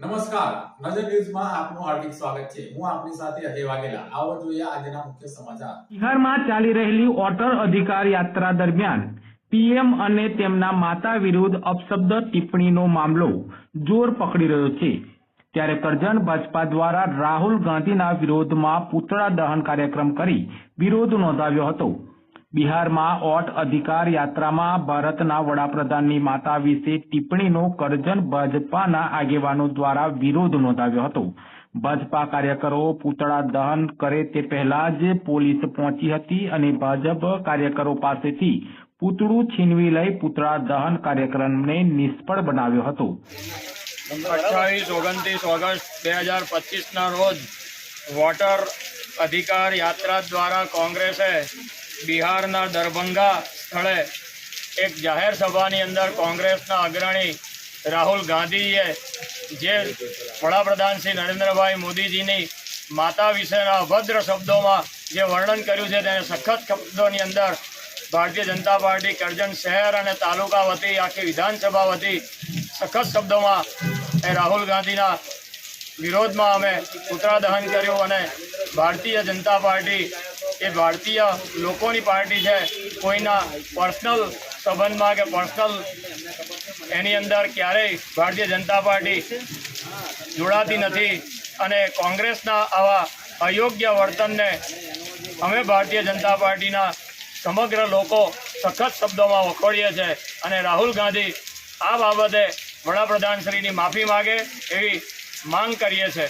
નમસ્કાર. નજર ન્યૂઝમાં આપનું હાર્દિક સ્વાગત છે. હું આપની સાથે અજય વાઘેલા. આવો જોઈએ આજના મુખ્ય સમાચાર. બિહારમાં ચાલી રહેલી ઓટર અધિકાર યાત્રા દરમિયાન પીએમ અને તેમના માતા વિરુદ્ધ અપશબ્દ ટિપ્પણીનો મામલો જોર પકડી રહ્યો છે. ત્યારે કરજણ ભાજપા દ્વારા રાહુલ ગાંધીના વિરોધમાં પૂતળા દહન કાર્યક્રમ કરી વિરોધ નોંધાવ્યો હતો. બિહારમાં ઓટ અધિકાર યાત્રામાં ભારતના વડાપ્રધાનની માતા વિશે ટિપ્પણીનો કરજણ ભાજપાના આગેવાનો દ્વારા વિરોધ નોંધાવ્યો હતો. ભાજપા કાર્યકરો પૂતળા દહન કરે તે પહેલા જ પોલીસ પહોંચી હતી અને ભાજપ કાર્યકરો પાસેથી પૂતળું છીનવી લઈ પૂતળા દહન કાર્યક્રમને નિષ્ફળ બનાવ્યો હતો. અઠ્ઠાવીસ ઓગણત્રીસ ઓગસ્ટ બે હજાર પચીસના રોજ વોટર અધિકાર યાત્રા દ્વારા કોંગ્રેસે બિહારના દરભંગા સ્થળે એક જાહેર સભાની અંદર કોંગ્રેસના અગ્રણી રાહુલ ગાંધીએ જે વડાપ્રધાન શ્રી નરેન્દ્રભાઈ મોદીજીની માતા વિશેના અભદ્ર શબ્દોમાં જે વર્ણન કર્યું છે તેને સખત શબ્દોની અંદર ભારતીય જનતા પાર્ટી કરજણ શહેર અને તાલુકા વતી, આખી વિધાનસભા વતી સખત શબ્દોમાં એ રાહુલ ગાંધીના વિરોધમાં અમે પુતળા દહન કર્યું અને ભારતીય જનતા પાર્ટી એ ભારતીય લોકોની પાર્ટી છે. કોઈના પર્સનલ સંબંધમાં કે પર્સનલ એની અંદર ક્યારેય ભારતીય જનતા પાર્ટી જોડાતી નથી અને કોંગ્રેસના આવા અયોગ્ય વર્તનને અમે ભારતીય જનતા પાર્ટીના સમગ્ર લોકો સખત શબ્દોમાં વખોડીએ છીએ અને રાહુલ ગાંધી આ બાબતે વડાપ્રધાનશ્રીની માફી માગે એવી માંગ કરીએ છીએ